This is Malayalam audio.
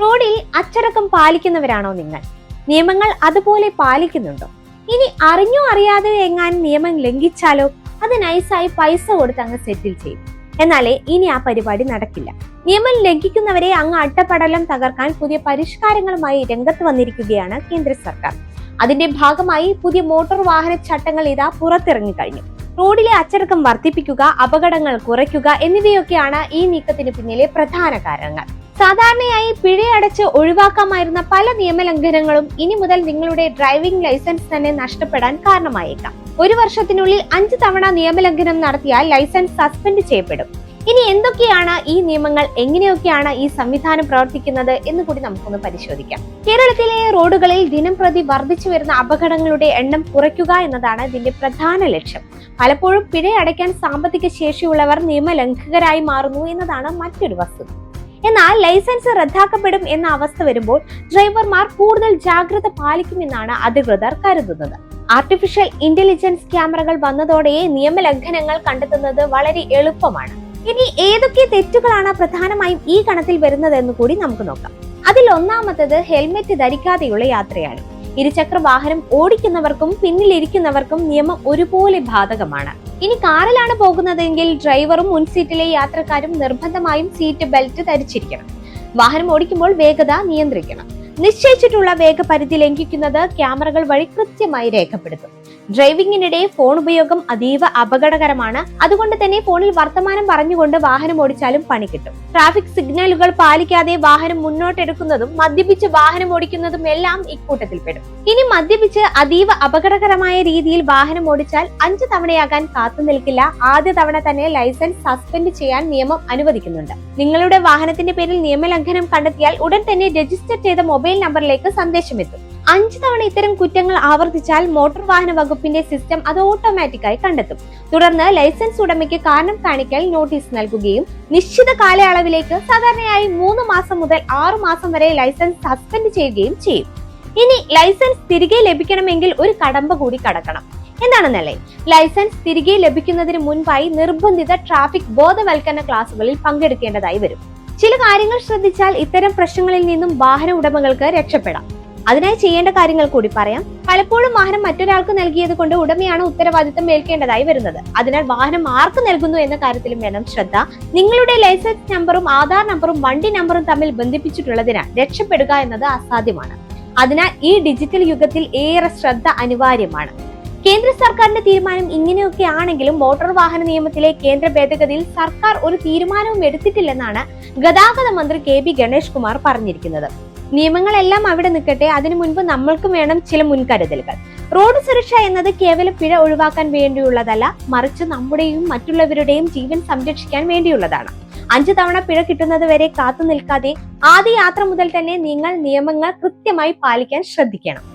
റോഡിൽ അച്ചടക്കം പാലിക്കുന്നവരാണോ നിങ്ങൾ? നിയമങ്ങൾ അതുപോലെ പാലിക്കുന്നുണ്ടോ? ഇനി അറിഞ്ഞോ അറിയാതെ എങ്ങാനും നിയമം ലംഘിച്ചാലോ? അത് നൈസായി പൈസ കൊടുത്ത് അങ്ങ് സെറ്റിൽ ചെയ്യും. എന്നാലേ ഇനി ആ പരിപാടി നടക്കില്ല. നിയമം ലംഘിക്കുന്നവരെ അങ്ങ് അട്ടപ്പടലം തകർക്കാൻ പുതിയ പരിഷ്കാരങ്ങളുമായി രംഗത്ത് വന്നിരിക്കുകയാണ് കേന്ദ്ര സർക്കാർ. അതിന്റെ ഭാഗമായി പുതിയ മോട്ടോർ വാഹന ചട്ടങ്ങൾ ഇതാ പുറത്തിറങ്ങി കഴിഞ്ഞു. റോഡിലെ അച്ചടക്കം വർദ്ധിപ്പിക്കുക അപകടങ്ങൾ കുറയ്ക്കുക എന്നിവയൊക്കെയാണ് ഈ നീക്കത്തിന് പിന്നിലെ പ്രധാന കാരണങ്ങൾ. സാധാരണയായി പിഴയടച്ച് ഒഴിവാക്കാമായിരുന്ന പല നിയമലംഘനങ്ങളും ഇനി മുതൽ നിങ്ങളുടെ ഡ്രൈവിംഗ് ലൈസൻസ് തന്നെ നഷ്ടപ്പെടാൻ കാരണമായേക്കാം. ഒരു വർഷത്തിനുള്ളിൽ അഞ്ച് തവണ നിയമലംഘനം നടത്തിയാൽ ലൈസൻസ് സസ്പെൻഡ് ചെയ്യപ്പെടും. ഇനി എന്തൊക്കെയാണ് ഈ നിയമങ്ങൾ? എങ്ങനെയൊക്കെയാണ് ഈ സംവിധാനം പ്രവർത്തിക്കുന്നത് എന്ന് കൂടി നമുക്കൊന്ന് പരിശോധിക്കാം. കേരളത്തിലെ റോഡുകളിൽ ദിനം പ്രതി വർദ്ധിച്ചു വരുന്ന അപകടങ്ങളുടെ എണ്ണം കുറയ്ക്കുക എന്നതാണ് ഇതിന്റെ പ്രധാന ലക്ഷ്യം. പലപ്പോഴും പിഴ അടയ്ക്കാൻ സാമ്പത്തിക ശേഷിയുള്ളവർ നിയമലംഘകരായി മാറുന്നു എന്നതാണ് മറ്റൊരു വസ്തുത. എന്നാൽ ലൈസൻസ് റദ്ദാക്കപ്പെടും എന്ന അവസ്ഥ വരുമ്പോൾ ഡ്രൈവർമാർ കൂടുതൽ ജാഗ്രത പാലിക്കുമെന്നാണ് അധികൃതർ കരുതുന്നത്. ആർട്ടിഫിഷ്യൽ ഇന്റലിജൻസ് ക്യാമറകൾ വന്നതോടെ നിയമലംഘനങ്ങൾ കണ്ടെത്തുന്നത് വളരെ എളുപ്പമാണ്. ഇനി ഏതൊക്കെ തെറ്റുകളാണ് പ്രധാനമായും ഈ കണത്തിൽ വരുന്നതെന്ന് കൂടി നമുക്ക് നോക്കാം. അതിൽ ഒന്നാമത്തത് ഹെൽമെറ്റ് ധരിക്കാതെയുള്ള യാത്രയാണ്. ഇരുചക്ര വാഹനം ഓടിക്കുന്നവർക്കും പിന്നിലിരിക്കുന്നവർക്കും നിയമം ഒരുപോലെ ബാധകമാണ്. ഇനി കാറിലാണ് പോകുന്നതെങ്കിൽ ഡ്രൈവറും മുൻസീറ്റിലെ യാത്രക്കാരും നിർബന്ധമായും സീറ്റ് ബെൽറ്റ് ധരിച്ചിരിക്കണം. വാഹനം ഓടിക്കുമ്പോൾ വേഗത നിയന്ത്രിക്കണം. നിശ്ചയിച്ചിട്ടുള്ള വേഗപരിധി ലംഘിക്കുന്നത് ക്യാമറകൾ വഴി കൃത്യമായി രേഖപ്പെടുത്തും. ഡ്രൈവിംഗിനിടെ ഫോൺ ഉപയോഗം അതീവ അപകടകരമാണ്. അതുകൊണ്ട് തന്നെ ഫോണിൽ വർത്തമാനം പറഞ്ഞുകൊണ്ട് വാഹനം ഓടിച്ചാലും പണി കിട്ടും. ട്രാഫിക് സിഗ്നലുകൾ പാലിക്കാതെ വാഹനം മുന്നോട്ടെടുക്കുന്നതും മദ്യപിച്ച് വാഹനം ഓടിക്കുന്നതും എല്ലാം ഇക്കൂട്ടത്തിൽപ്പെടും ഇനി മദ്യപിച്ച് അതീവ അപകടകരമായ രീതിയിൽ വാഹനം ഓടിച്ചാൽ അഞ്ചു തവണയാകാൻ കാത്തു നിൽക്കില്ല. ആദ്യ തവണ തന്നെ ലൈസൻസ് സസ്പെൻഡ് ചെയ്യാൻ നിയമം അനുവദിക്കുന്നുണ്ട്. നിങ്ങളുടെ വാഹനത്തിന്റെ പേരിൽ നിയമലംഘനം കണ്ടെത്തിയാൽ ഉടൻ തന്നെ രജിസ്റ്റർ ചെയ്ത മൊബൈൽ നമ്പറിലേക്ക് സന്ദേശമെത്തും. അഞ്ചു തവണ ഇത്തരം കുറ്റങ്ങൾ ആവർത്തിച്ചാൽ മോട്ടോർ വാഹന വകുപ്പിന്റെ സിസ്റ്റം അത് ഓട്ടോമാറ്റിക്കായി കണ്ടെത്തും. തുടർന്ന് ലൈസൻസ് ഉടമയ്ക്ക് കാരണം കാണിക്കൽ നോട്ടീസ് നൽകുകയും നിശ്ചിത കാലയളവിലേക്ക് സാധാരണയായി മൂന്ന് മാസം മുതൽ ആറു മാസം വരെ ലൈസൻസ് സസ്പെൻഡ് ചെയ്യുകയും ചെയ്യും. ഇനി ലൈസൻസ് തിരികെ ലഭിക്കണമെങ്കിൽ ഒരു കടമ്പ കൂടി കടക്കണം. എന്താണെന്നല്ലേ ലൈസൻസ് തിരികെ ലഭിക്കുന്നതിന് മുൻപായി നിർബന്ധിത ട്രാഫിക് ബോധവൽക്കരണ ക്ലാസുകളിൽ പങ്കെടുക്കേണ്ടതായി വരും. ചില കാര്യങ്ങൾ ശ്രദ്ധിച്ചാൽ ഇത്തരം പ്രശ്നങ്ങളിൽ നിന്നും വാഹന ഉടമകൾക്ക് രക്ഷപ്പെടാം. അതിനായി ചെയ്യേണ്ട കാര്യങ്ങൾ കൂടി പറയാം. പലപ്പോഴും വാഹനം മറ്റൊരാൾക്ക് നൽകിയത് കൊണ്ട് ഉടമയാണ് ഉത്തരവാദിത്തം ഏൽക്കേണ്ടതായി വരുന്നത്. അതിനാൽ വാഹനം ആർക്ക് നൽകുന്നു എന്ന കാര്യത്തിലും വേണം ശ്രദ്ധ. നിങ്ങളുടെ ലൈസൻസ് നമ്പറും ആധാർ നമ്പറും വണ്ടി നമ്പറും തമ്മിൽ ബന്ധിപ്പിച്ചിട്ടുള്ളതിനാൽ രക്ഷപ്പെടുക എന്നത് അസാധ്യമാണ്. അതിനാൽ ഈ ഡിജിറ്റൽ യുഗത്തിൽ ഏറെ ശ്രദ്ധ അനിവാര്യമാണ്. കേന്ദ്ര സർക്കാരിന്റെ തീരുമാനം ഇങ്ങനെയൊക്കെ ആണെങ്കിലും മോട്ടോർ വാഹന നിയമത്തിലെ കേന്ദ്ര ഭേദഗതിയിൽ സർക്കാർ ഒരു തീരുമാനവും എടുത്തിട്ടില്ലെന്നാണ് ഗതാഗത മന്ത്രി കെ ബി ഗണേഷ് കുമാർ പറഞ്ഞിരിക്കുന്നത്. നിയമങ്ങളെല്ലാം അവിടെ നിൽക്കട്ടെ അതിനു മുൻപ് നമ്മൾക്കും വേണം ചില മുൻകരുതലുകൾ. റോഡ് സുരക്ഷ എന്നത് കേവലം പിഴ ഒഴിവാക്കാൻ വേണ്ടിയുള്ളതല്ല മറിച്ച് നമ്മുടെയും മറ്റുള്ളവരുടെയും ജീവൻ സംരക്ഷിക്കാൻ വേണ്ടിയുള്ളതാണ്. അഞ്ചു തവണ പിഴ കിട്ടുന്നത് വരെ കാത്തു നിൽക്കാതെ ആദ്യ യാത്ര മുതൽ തന്നെ നിങ്ങൾ നിയമങ്ങൾ കൃത്യമായി പാലിക്കാൻ ശ്രദ്ധിക്കണം.